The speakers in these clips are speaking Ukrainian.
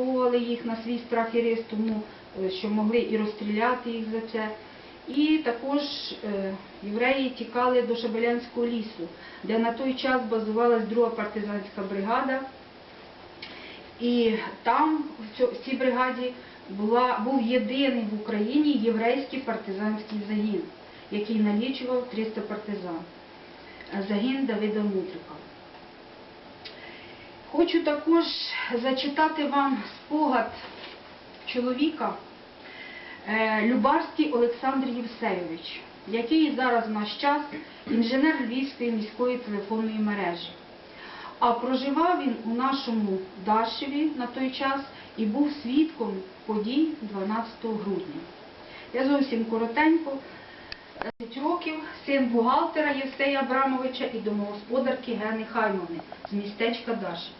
переховували їх на свій страх і ризик, тому е, що могли і розстріляти їх за це. І також е, євреї тікали до Шабелянського лісу, де на той час базувалась друга партизанська бригада. І там, в цій бригаді, була, був єдиний в Україні єврейський партизанський загін, який налічував 300 партизан. Загін Давида Мудрика. Хочу також зачитати вам спогад чоловіка е, Любарський Олександр Євсейович, який зараз в наш час інженер Львівської міської телефонної мережі. А проживав він у нашому Дашеві на той час і був свідком подій 12 грудня. Я зовсім коротенько. 10 років син бухгалтера Євсея Абрамовича і домогосподарки Гени Хаймовни з містечка Дашів.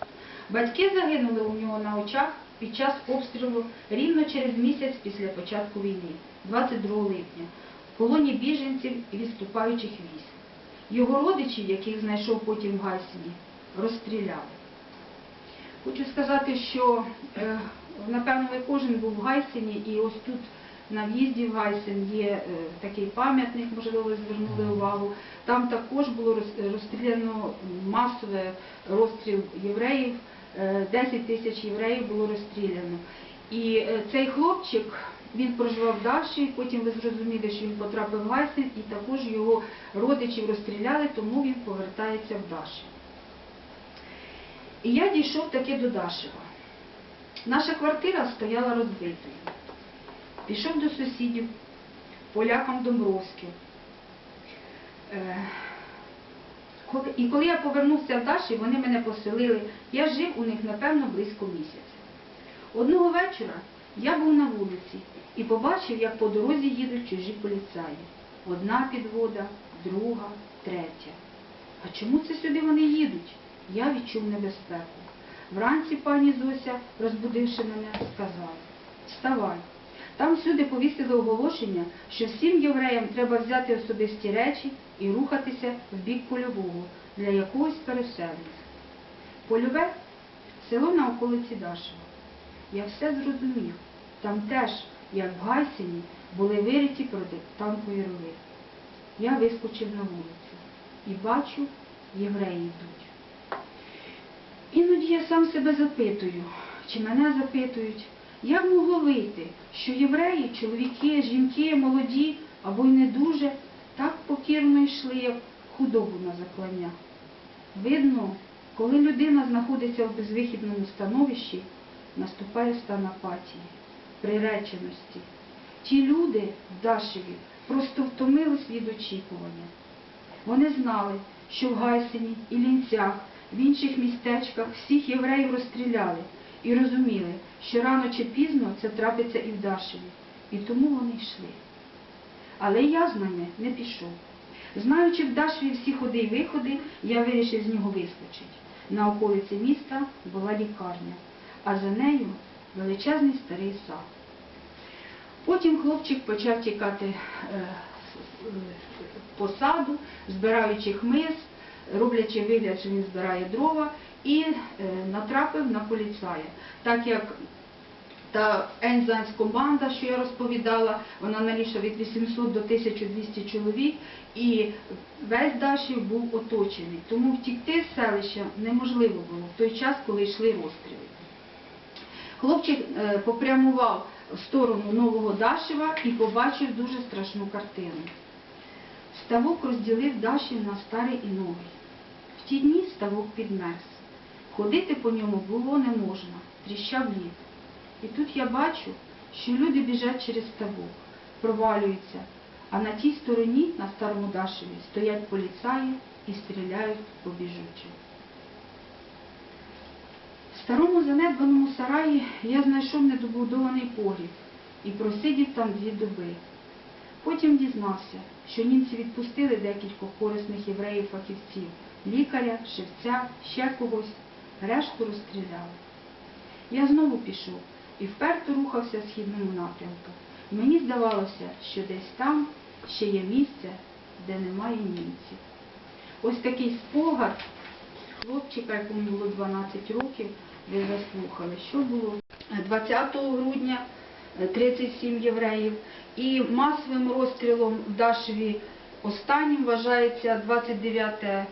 Батьки загинули у нього на очах під час обстрілу рівно через місяць після початку війни, 22 липня, в полоні біженців і відступаючих військ. Його родичів, яких знайшов потім в Гайсині, розстріляли. Хочу сказати, що е, напевно кожен був в Гайсині, і ось тут на в'їзді в Гайсин є е, такий пам'ятник, можливо, ви звернули увагу. Там також було розстріляно масове розстріл євреїв, е, 10 тисяч євреїв було розстріляно. І е, цей хлопчик, він проживав в Даші, потім ви зрозуміли, що він потрапив в Гайсин, і також його родичів розстріляли, тому він повертається в Даші. І я дійшов таки до Дашева. Наша квартира стояла розбитою. Пішов до сусідів, полякам Домбровським. Е, І коли я повернувся в Даші, вони мене поселили. Я жив у них, напевно, близько місяця. Одного вечора я був на вулиці і побачив, як по дорозі їдуть чужі поліцаї. Одна підвода, друга, третя. А чому це сюди вони їдуть? Я відчув небезпеку. Вранці пані Зося, розбудивши мене, сказала, вставай. Там всюди повісили оголошення, що всім євреям треба взяти особисті речі і рухатися в бік польового для якогось переселення. Польове село на околиці Дашева. Я все зрозумів. Там теж, як в Гайсині, були вириті протитанкові рови. Я вискочив на вулицю і бачу, євреї йдуть. Іноді я сам себе запитую, чи мене запитують, як могло вийти, що євреї, чоловіки, жінки, молоді або й не дуже, так покірно йшли, як худобу на заклання. Видно, коли людина знаходиться в безвихідному становищі, наступає стан апатії, приреченості. Ті люди Дашеві просто втомились від очікування. Вони знали, що в Гайсині і Лінцях, в інших містечках всіх євреїв розстріляли і розуміли, що рано чи пізно це трапиться і в Дашеві. І тому вони йшли. Але я з ними не пішов. Знаючи в Дашеві всі ходи й виходи, я вирішив з нього вискочити. На околиці міста була лікарня, а за нею величезний старий сад. Потім хлопчик почав тікати е, е, по саду, збираючи хмиз, роблячи вигляд, що він збирає дрова, і е, натрапив на поліцая. Так як та Ензанськомбанда, що я розповідала, вона налічила від 800 до 1200 чоловік, і весь Дашів був оточений. Тому втікти з селища неможливо було в той час, коли йшли розстріли. Хлопчик е, попрямував в сторону Нового Дашева і побачив дуже страшну картину. Ставок розділив Дашів на старий і новий. В ті дні ставок підмерз. Ходити по ньому було не можна, тріщав лід. І тут я бачу, що люди біжать через ставок, провалюються, а на тій стороні, на старому Дашеві, стоять поліцаї і стріляють по біжучих. В старому занедбаному сараї я знайшов недобудований погріб і просидів там дві доби. Потім дізнався, що німці відпустили декількох корисних євреїв-фахівців, лікаря, шевця, ще когось, решту розстріляли. Я знову пішов і вперто рухався в східному напрямку. Мені здавалося, що десь там ще є місце, де немає німців. Ось такий спогад хлопчика, якому було 12 років, ви заслухали, що було 20 грудня е, 37 євреїв. І масовим розстрілом в Дашеві останнім вважається 29, е,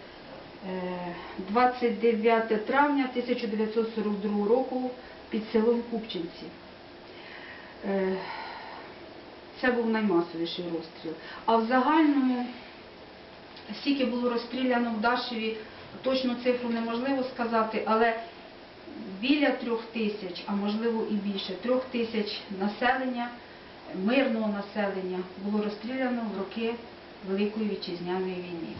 29 травня 1942 року під селом Купчинці. Е, Це був наймасовіший розстріл. А в загальному, скільки було розстріляно в Дашеві, точну цифру неможливо сказати, але біля трьох тисяч, а можливо і більше, трьох тисяч населення, мирного населення було розстріляно в роки Великої Вітчизняної війни.